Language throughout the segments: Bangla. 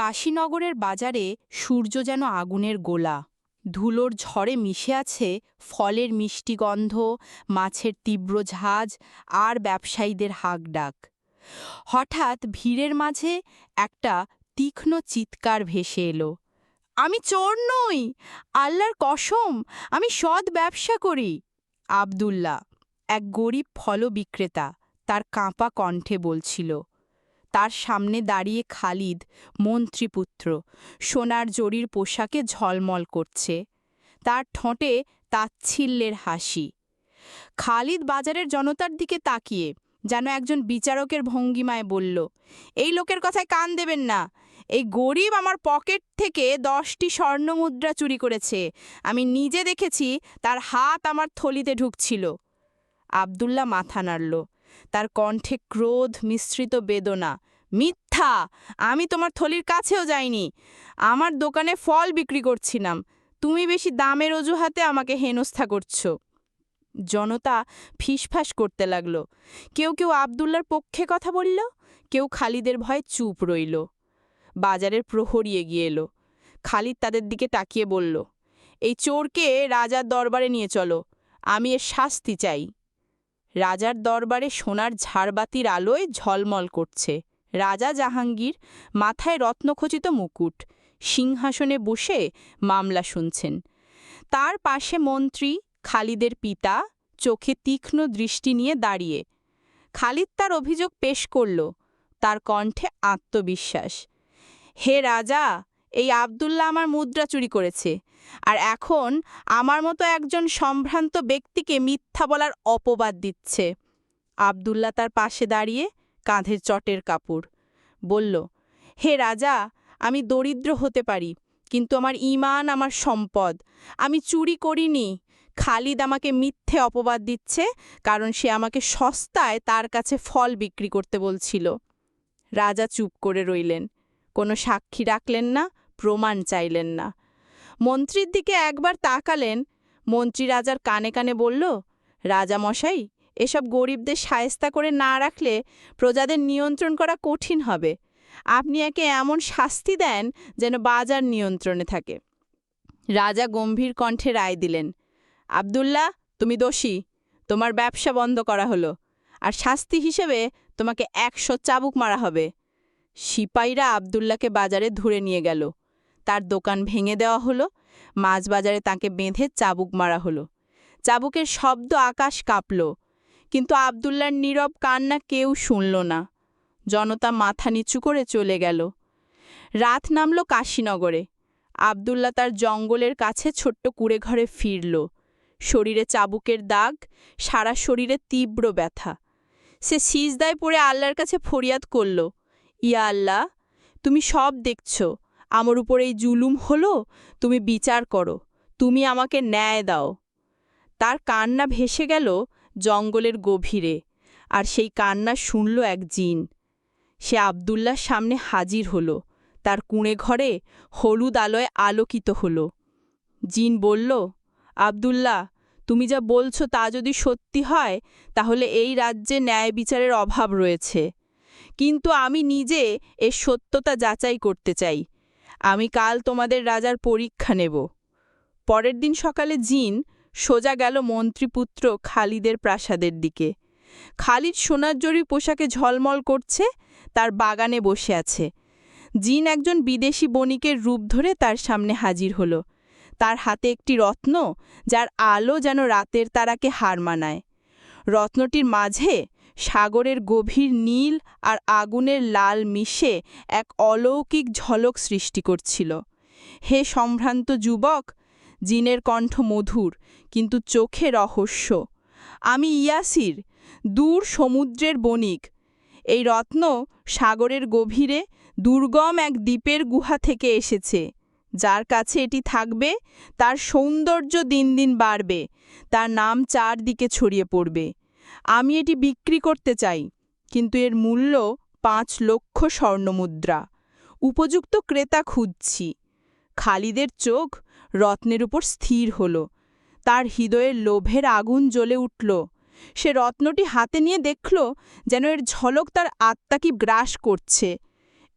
কাশীনগরের বাজারে সূর্য যেন আগুনের গোলা। ধুলোর ঝড়ে মিশে আছে ফলের মিষ্টি গন্ধ, মাছের তীব্র ঝাঁজ আর ব্যবসায়ীদের হাঁকডাক। হঠাৎ ভিড়ের মাঝে একটা তীক্ষ্ণ চিৎকার ভেসে এলো। আমি চোর নই, আল্লাহর কসম, আমি সৎ ব্যবসা করি। আবদুল্লাহ, এক গরিব ফল বিক্রেতা তার কাঁপা কণ্ঠে বলছিল তার সামনে দাঁড়িয়ে খালিদ, মন্ত্রীপুত্র, সোনার জরির পোশাকে ঝলমল করছে। তার ঠোঁটে তাচ্ছিল্যের হাসি। খালিদ বাজারের জনতার দিকে তাকিয়ে যেন একজন বিচারকের ভঙ্গিমায় বলল, এই লোকের কথায় কান দেবেন না। এই গরিব আমার পকেট থেকে দশটি স্বর্ণমুদ্রা চুরি করেছে। আমি নিজে দেখেছি তার হাত আমার থলিতে ঢুকছিল। আবদুল্লাহ মাথা নাড়ল। তার কণ্ঠে ক্রোধ মিশ্রিত বেদনা। মিথ্যা! আমি তোমার থলির কাছেও যাইনি। আমার দোকানে ফল বিক্রি করছিলাম। তুমি বেশি দামের অজুহাতে আমাকে হেনস্থা করছ। জনতা ফিসফাস করতে লাগল। কেউ কেউ আবদুল্লার পক্ষে কথা বলল, কেউ খালিদের ভয়ে চুপ রইল। বাজারের প্রহরী এগিয়ে এলো। খালিদ তাদের দিকে তাকিয়ে বলল, এই চোরকে রাজার দরবারে নিয়ে চলো। আমি এর শাস্তি চাই। রাজার দরবারে সোনার ঝাড়বাতির আলোয় ঝলমল করছে। রাজা জাহাঙ্গীর মাথায় রত্নখচিত মুকুট, সিংহাসনে বসে মামলা শুনছেন। তার পাশে মন্ত্রী, খালিদের পিতা, চোখে তীক্ষ্ণ দৃষ্টি নিয়ে দাঁড়িয়ে। খালিদ তার অভিযোগ পেশ করল, তার কণ্ঠে আত্মবিশ্বাস। হে রাজা, এই আবদুল্লাহ আমার মুদ্রা চুরি করেছে আর এখন আমার মতো একজন সম্ভ্রান্ত ব্যক্তিকে মিথ্যা বলার অপবাদ দিচ্ছে। আবদুল্লাহ তার পাশে দাঁড়িয়ে কাঁধে চটের কাপড়। বলল, হে রাজা, আমি দরিদ্র হতে পারি, কিন্তু আমার ইমান আমার সম্পদ। আমি চুরি করিনি। খালিদ আমাকে মিথ্যে অপবাদ দিচ্ছে কারণ সে আমাকে সস্তায় তার কাছে ফল বিক্রি করতে বলছিল। রাজা চুপ করে রইলেন। কোনো সাক্ষী রাখলেন না, প্রমাণ চাইলেন না। মন্ত্রীর দিকে একবার তাকালেন। মন্ত্রী রাজার কানে কানে বলল, রাজামশাই, এসব গরিবদের সায়স্তা করে না রাখলে প্রজাদের নিয়ন্ত্রণ করা কঠিন হবে। আপনি একে এমন শাস্তি দেন যেন বাজার নিয়ন্ত্রণে থাকে। রাজা গম্ভীর কণ্ঠে রায় দিলেন, আবদুল্লাহ, তুমি দোষী। তোমার ব্যবসা বন্ধ করা হলো, আর শাস্তি হিসেবে তোমাকে একশো চাবুক মারা হবে। সিপাইরা আবদুল্লাহকে বাজারে ধরে নিয়ে গেল। তার দোকান ভেঙে দেওয়া হলো মাছ বাজারে তাকে বেঁধে চাবুক মারা হলো। চাবুকের শব্দ আকাশ কাঁপল, কিন্তু আবদুল্লার নীরব কান্না কেউ শুনল না। জনতা মাথা নিচু করে চলে গেল। রাত নামল কাশীনগরে। আবদুল্লা তার জঙ্গলের কাছে ছোট্ট কুড়ে ঘরে ফিরল। শরীরে চাবুকের দাগ, সারা শরীরে তীব্র ব্যথা। সে সিজদায় পড়ে আল্লাহর কাছে ফরিয়াদ করল, ইয়া আল্লাহ, তুমি সব দেখছ আমার উপর এই জুলুম হলো? তুমি বিচার করো। তুমি আমাকে ন্যায় দাও। তার কান্না ভেসে গেল জঙ্গলের গভীরে, আর সেই কান্না শুনল এক জিন। সে আবদুল্লার সামনে হাজির হলো। তার কুঁড়ে ঘরে হলুদ আলোয় আলোকিত হলো। জিন বলল, আবদুল্লাহ, তুমি যা বলছো তা যদি সত্যি হয়, তাহলে এই রাজ্যে ন্যায় বিচারের অভাব রয়েছে। কিন্তু আমি নিজে এর সত্যতা যাচাই করতে চাই। আমি কাল তোমাদের রাজার পরীক্ষা নেব। পরের দিন সকালে জিন সোজা গেল মন্ত্রীপুত্র খালিদের প্রাসাদের দিকে। খালিদ সোনার জরি পোশাকে ঝলমল করছে, তার বাগানে বসে আছে। জিন একজন বিদেশি বণিকের রূপ ধরে তার সামনে হাজির হল। তার হাতে একটি রত্ন, যার আলো যেন রাতের তারাকে হার মানায়। রত্নটির মাঝে সাগরের গভীর নীল আর আগুনের লাল মিশে এক অলৌকিক ঝলক সৃষ্টি করছিল। হে সম্ভ্রান্ত যুবক, জিনের কণ্ঠ মধুর, কিন্তু চোখে রহস্য। আমি ইয়াসির, দূর সমুদ্রের বণিক। এই রত্ন সাগরের গভীরে দুর্গম এক দ্বীপের গুহা থেকে এসেছে। যার কাছে এটি থাকবে, তার সৌন্দর্য দিন দিন বাড়বে, তার নাম চারদিকে ছড়িয়ে পড়বে। আমি এটি বিক্রি করতে চাই, কিন্তু এর মূল্য পাঁচ লক্ষ স্বর্ণমুদ্রা। উপযুক্ত ক্রেতা খুঁজছি। খালিদের চোখ রত্নের উপর স্থির হল। তার হৃদয়ের লোভের আগুন জ্বলে উঠল। সে রত্নটি হাতে নিয়ে দেখল যেন এর ঝলক তার আত্মাকে গ্রাস করছে।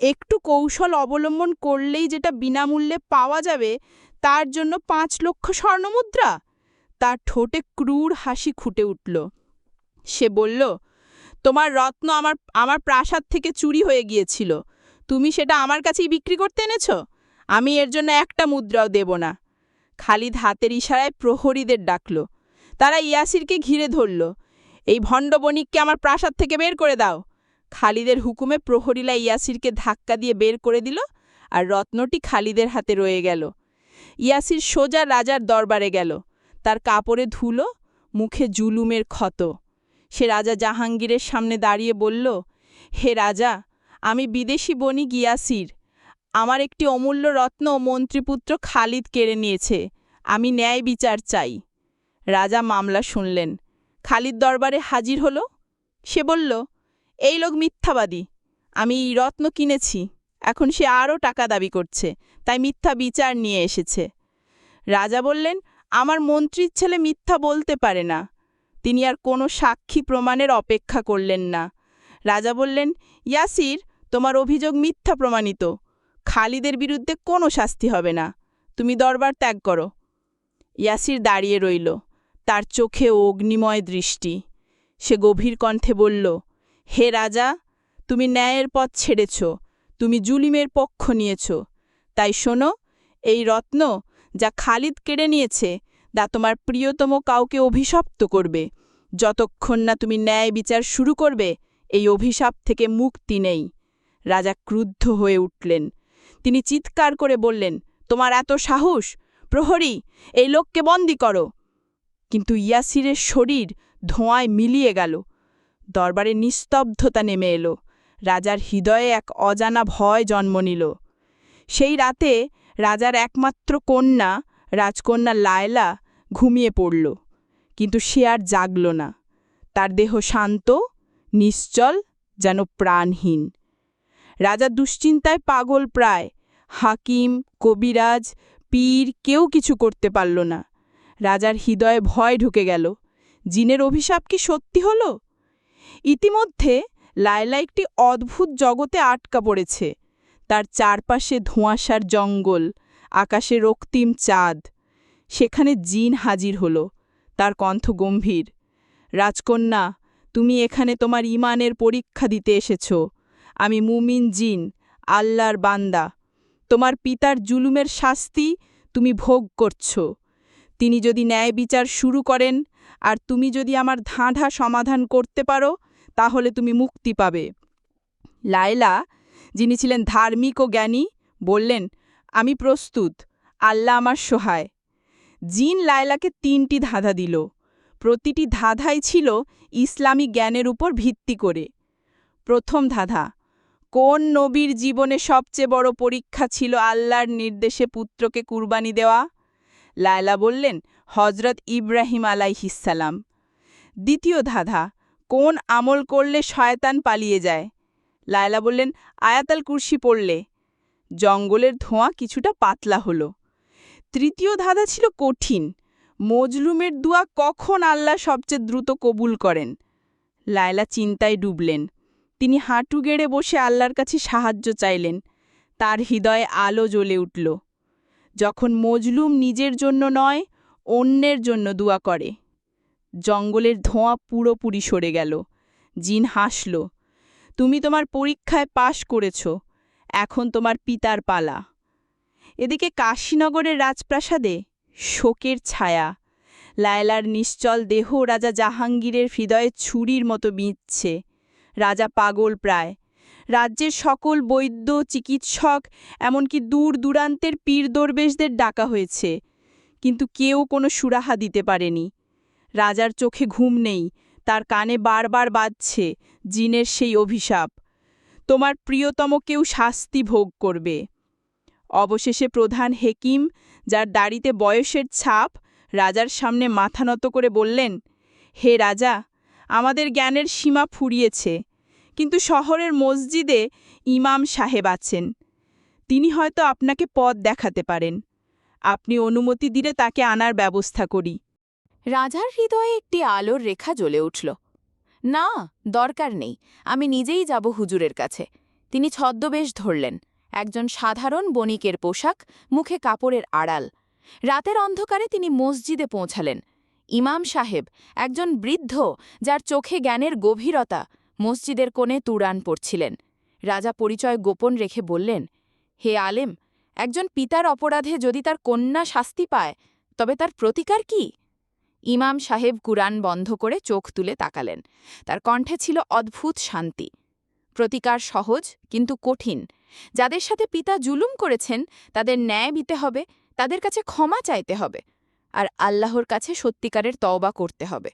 একটু কৌশল অবলম্বন করলেই যেটা বিনামূল্যে পাওয়া যাবে, তার জন্য পাঁচ লক্ষ স্বর্ণমুদ্রা? তার ঠোঁটে ক্রূর হাসি ফুটে উঠল। সে বলল, তোমার রত্ন আমার আমার প্রাসাদ থেকে চুরি হয়ে গিয়েছিল। তুমি সেটা আমার কাছেই বিক্রি করতে এনেছ? আমি এর জন্য একটা মুদ্রাও দেব না। খালিদ হাতের ইশারায় প্রহরীদের ডাকল। তারা ইয়াসিরকে ঘিরে ধরল, এই ভণ্ড বণিককে আমার প্রাসাদ থেকে বের করে দাও। খালিদের হুকুমে প্রহরীলা ইয়াসিরকে ধাক্কা দিয়ে বের করে দিল আর রত্নটি খালিদের হাতে রয়ে গেল। ইয়াসির সোজা রাজার দরবারে গেল। তার কাপড়ে ধুলো, মুখে জুলুমের ক্ষত। সে রাজা জাহাঙ্গীরের সামনে দাঁড়িয়ে বলল, হে রাজা, আমি বিদেশি বণিক গিয়াসির। আমার একটি অমূল্য রত্ন মন্ত্রীপুত্র খালিদ কেড়ে নিয়েছে। আমি ন্যায় বিচার চাই। রাজা মামলা শুনলেন। খালিদ দরবারে হাজির হলো। সে বলল, এই লোক মিথ্যাবাদী। আমি এই রত্ন কিনেছি। এখন সে আরও টাকা দাবি করছে, তাই মিথ্যা বিচার নিয়ে এসেছে। রাজা বললেন, আমার মন্ত্রীর ছেলে মিথ্যা বলতে পারে না। তিনি আর কোনো সাক্ষী প্রমাণের অপেক্ষা করলেন না। রাজা বললেন, ইয়াসির, তোমার অভিযোগ মিথ্যা প্রমাণিত। খালিদের বিরুদ্ধে কোনো শাস্তি হবে না। তুমি দরবার ত্যাগ করো। ইয়াসির দাঁড়িয়ে রইল। তার চোখে অগ্নিময় দৃষ্টি। সে গভীর কণ্ঠে বলল, হে রাজা, তুমি ন্যায়ের পথ ছেড়েছ। তুমি জুলিমের পক্ষ নিয়েছ। তাই শোনো, এই রত্ন যা খালিদ কেড়ে নিয়েছে তা তোমার প্রিয়তম কাউকে অভিশপ্ত করবে। যতক্ষণ না তুমি ন্যায় বিচার শুরু করবে, এই অভিশাপ থেকে মুক্তি নেই। রাজা ক্রুদ্ধ হয়ে উঠলেন। তিনি চিৎকার করে বললেন, তোমার এত সাহস? প্রহরী, এই লোককে বন্দি করো। কিন্তু ইয়াসিরের শরীর ধোঁয়ায় মিলিয়ে গেল। দরবারে নিস্তব্ধতা নেমে এলো। রাজার হৃদয়ে এক অজানা ভয় জন্ম নিল। সেই রাতে রাজার একমাত্র কন্যা রাজকন্যা লায়লা ঘুমিয়ে পড়ল, কিন্তু সে আর জাগল না। তার দেহ শান্ত, নিশ্চল, যেন প্রাণহীন। রাজা দুশ্চিন্তায় পাগল প্রায়। হাকিম, কবিরাজ, পীর কেউ কিছু করতে পারল না। রাজার হৃদয়ে ভয় ঢুকে গেল, জিনের অভিশাপ কি সত্যি হল? ইতিমধ্যে লায়লা একটি অদ্ভুত জগতে আটকা পড়েছে। তার চারপাশে ধোঁয়াশার জঙ্গল আকাশে রক্তিম চাঁদ। সেখানে জিন হাজির হল। তার কণ্ঠ গম্ভীর। রাজকন্যা, তুমি এখানে তোমার ইমানের পরীক্ষা দিতে এসেছ। আমি মুমিন জিন, আল্লাহর বান্দা। তোমার পিতার জুলুমের শাস্তি তুমি ভোগ করছ। তিনি যদি ন্যায় বিচার শুরু করেন, আর তুমি যদি আমার ধাঁধা সমাধান করতে পারো, তাহলে তুমি মুক্তি পাবে। লায়লা, যিনি ছিলেন ধার্মিক ও জ্ঞানী, বললেন আমি প্রস্তুত, আল্লাহ আমার সহায়। জিন লায়লাকে তিনটি ধাঁধা দিল। প্রতিটি ধাঁধাই ছিল ইসলামী জ্ঞানের উপর ভিত্তি করে। প্রথম ধাঁধা, কোন নবীর জীবনে সবচেয়ে বড় পরীক্ষা ছিল আল্লাহর নির্দেশে পুত্রকে কুরবানি দেওয়া? লায়লা বললেন হজরত ইব্রাহিম আলাইহিসালাম দ্বিতীয় ধাঁধা, কোন আমল করলে শয়তান পালিয়ে যায়? লায়লা বললেন, আয়াতাল কুর্সি পড়লে। জঙ্গলের ধোঁয়া কিছুটা পাতলা হলো। তৃতীয় ধাঁধা ছিল কঠিন। মজলুমের দুয়া কখন আল্লাহ সবচেয়ে দ্রুত কবুল করেন? লায়লা চিন্তায় ডুবলেন। তিনি হাঁটু গেড়ে বসে আল্লাহর কাছে সাহায্য চাইলেন। তার হৃদয়ে আলো জ্বলে উঠল। যখন মজলুম নিজের জন্য নয়, অন্যের জন্য দুয়া করে। জঙ্গলের ধোঁয়া পুরোপুরি সরে গেল। জিন হাসল, তুমি তোমার পরীক্ষায় পাশ করেছ এখন তোমার পিতার পালা। এদিকে কাশীনগরের রাজপ্রাসাদে শোকের ছায়া। লায়লার নিশ্চল দেহ রাজা জাহাঙ্গীরের হৃদয়ে ছুরির মতো বিঁধছে। রাজা পাগল প্রায়। রাজ্যের সকল বৈদ্য, চিকিৎসক, এমনকি দূর দূরান্তের পীর দরবেশদের ডাকা হয়েছে। কিন্তু কেউ কোনো সুরাহা দিতে পারেনি। রাজার চোখে ঘুম নেই, তার কানে বারবার বাজছে জিনের সেই অভিশাপ। তোমার প্রিয়তম কেউ শাস্তি ভোগ করবে। অবশেষে প্রধান হেকিম, যার দাড়িতে বয়সের ছাপ, রাজার সামনে মাথা নত করে বললেন, হে রাজা, আমাদের জ্ঞানের সীমা ফুরিয়েছে, কিন্তু শহরের মসজিদে ইমাম সাহেব আছেন। তিনি হয়তো আপনাকে পথ দেখাতে পারেন। আপনি অনুমতি দিলে তাকে আনার ব্যবস্থা করি। রাজার হৃদয়ে একটি আলোর রেখা জ্বলে উঠল। না, দরকার নেই, আমি নিজেই যাব হুজুরের কাছে। তিনি ছদ্মবেশ ধরলেন, একজন সাধারণ বণিকের পোশাক, মুখে কাপড়ের আড়াল। রাতের অন্ধকারে তিনি মসজিদে পৌঁছালেন। ইমাম সাহেব, একজন বৃদ্ধ, যার চোখে জ্ঞানের গভীরতা, মসজিদের কোণে তুড়ান পড়ছিলেন। রাজা পরিচয় গোপন রেখে বললেন, হে আলেম, একজন পিতার অপরাধে যদি তার কন্যা শাস্তি পায়, তবে তার প্রতিকার কি? ইমাম সাহেব কুরআন বন্ধ করে চোখ তুলে তাকালেন। তার কণ্ঠে ছিল অদ্ভুত শান্তি। প্রতিকার সহজ, কিন্তু কঠিন। যাদের সাথে পিতা জুলুম করেছেন, তাদের ন্যায় দিতে হবে, তাদের কাছে ক্ষমা চাইতে হবে, আর আল্লাহর কাছে সত্যিকারের তওবা করতে হবে।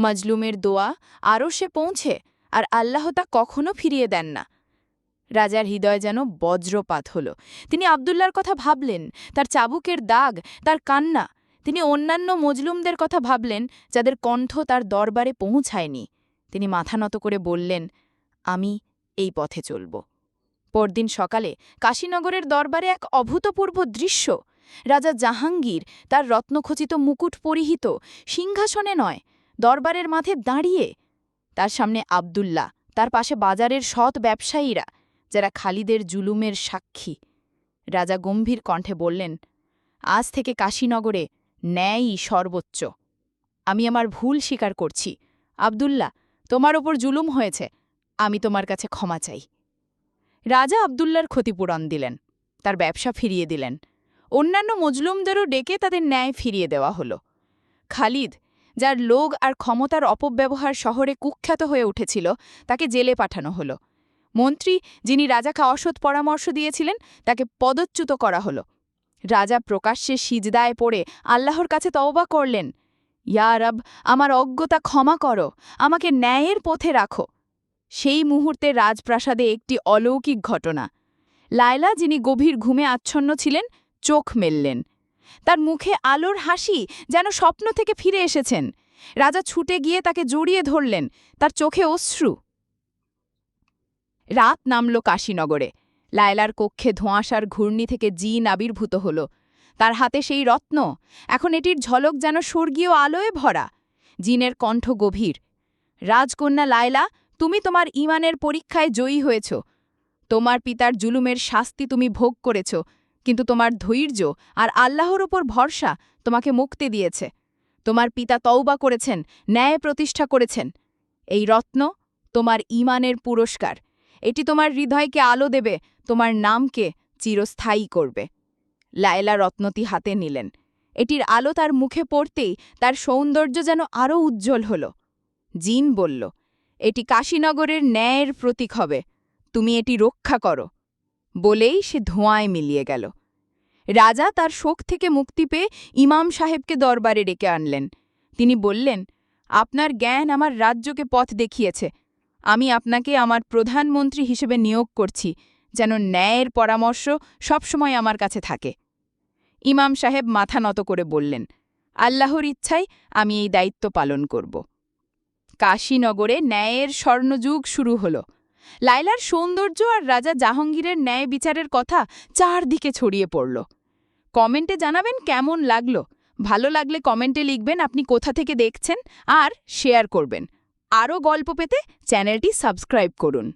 মজলুমের দোয়া আরও সে পৌঁছে, আর আল্লাহ তা কখনো ফিরিয়ে দেন না। রাজার হৃদয় যেন বজ্রপাত হল। তিনি আবদুল্লার কথা ভাবলেন, তার চাবুকের দাগ, তার কান্না তিনি অন্যান্য মজলুমদের কথা ভাবলেন, যাদের কণ্ঠ তার দরবারে পৌঁছায়নি। তিনি মাথা নত করে বললেন, আমি এই পথে চলব। পরদিন সকালে কাশীনগরের দরবারে এক অভূতপূর্ব দৃশ্য। রাজা জাহাঙ্গীর তার রত্নখচিত মুকুট পরিহিত সিংহাসনে নয়, দরবারের মাঠে দাঁড়িয়ে। তার সামনে আবদুল্লাহ, তার পাশে বাজারের সৎ ব্যবসায়ীরা, যারা খালিদের জুলুমের সাক্ষী। রাজা গম্ভীর কণ্ঠে বললেন, আজ থেকে কাশীনগরে ন্যায়ই সর্বোচ্চ। আমি আমার ভুল স্বীকার করছি। আবদুল্লাহ, তোমার ওপর জুলুম হয়েছে। আমি তোমার কাছে ক্ষমা চাই। রাজা আবদুল্লার ক্ষতিপূরণ দিলেন, তার ব্যবসা ফিরিয়ে দিলেন। অন্যান্য মজলুমদেরও ডেকে তাদের ন্যায় ফিরিয়ে দেওয়া হলো। খালিদ, যার লোক আর ক্ষমতার অপব্যবহার শহরে কুখ্যাত হয়ে উঠেছিল, তাকে জেলে পাঠানো হলো। মন্ত্রী, যিনি রাজাকে অসৎ পরামর্শ দিয়েছিলেন, তাকে পদচ্যুত করা হলো। রাজা প্রকাশ্যে সিজদায় পড়ে আল্লাহর কাছে তওবা করলেন, ইয়া রব, আমার অজ্ঞতা ক্ষমা করো, আমাকে ন্যায়ের পথে রাখো। সেই মুহূর্তে রাজপ্রাসাদে একটি অলৌকিক ঘটনা। লায়লা, যিনি গভীর ঘুমে আচ্ছন্ন ছিলেন, চোখ মেললেন। তার মুখে আলোর হাসি যেন স্বপ্ন থেকে ফিরে এসেছেন। রাজা ছুটে গিয়ে তাকে জড়িয়ে ধরলেন, তার চোখে অশ্রু। রাত নামল কাশীনগরে। লায়লার কক্ষে ধোঁয়াশার ঘূর্ণি থেকে জিন আবির্ভূত হল। তার হাতে সেই রত্ন। এখন এটির ঝলক যেন স্বর্গীয় আলোয় ভরা। জিনের কণ্ঠ গভীর। রাজকন্যা লায়লা, তুমি তোমার ইমানের পরীক্ষায় জয়ী হয়েছ। তোমার পিতার জুলুমের শাস্তি তুমি ভোগ করেছ। কিন্তু তোমার ধৈর্য আর আল্লাহর ওপর ভরসা তোমাকে মুক্তি দিয়েছে। তোমার পিতা তওবা করেছেন, ন্যায় প্রতিষ্ঠা করেছেন। এই রত্ন তোমার ইমানের পুরস্কার। এটি তোমার হৃদয়কে আলো দেবে তোমার নামকে চিরস্থায়ী করবে। লায়লা রত্নটি হাতে নিলেন। এটির আলো তার মুখে পড়তেই তার সৌন্দর্য যেন আরও উজ্জ্বল হল। জিন বলল, এটি কাশীনগরের ন্যায়ের প্রতীক হবে। তুমি এটি রক্ষা করো। বলেই সে ধোঁয়ায় মিলিয়ে গেল। রাজা তার শোক থেকে মুক্তি পেয়ে ইমাম সাহেবকে দরবারে ডেকে আনলেন। তিনি বললেন, আপনার জ্ঞান আমার রাজ্যকে পথ দেখিয়েছে। আমি আপনাকে আমার প্রধানমন্ত্রী হিসেবে নিয়োগ করছি। যেন ন্যায়ের পরামর্শ সবসময় আমার কাছে থাকে। ইমাম সাহেব মাথা নত করে বললেন, আল্লাহর ইচ্ছায় আমি এই দায়িত্ব পালন করব। কাশীনগরে ন্যায়ের স্বর্ণযুগ শুরু হল। লায়লার সৌন্দর্য আর রাজা জাহাঙ্গীরের ন্যায় বিচারের কথা চারদিকে ছড়িয়ে পড়ল। কমেন্টে জানাবেন কেমন লাগল। ভালো লাগলে কমেন্টে লিখবেন আপনি কোথা থেকে দেখছেন, আর শেয়ার করবেন। আরও গল্প পেতে চ্যানেলটি সাবস্ক্রাইব করুন।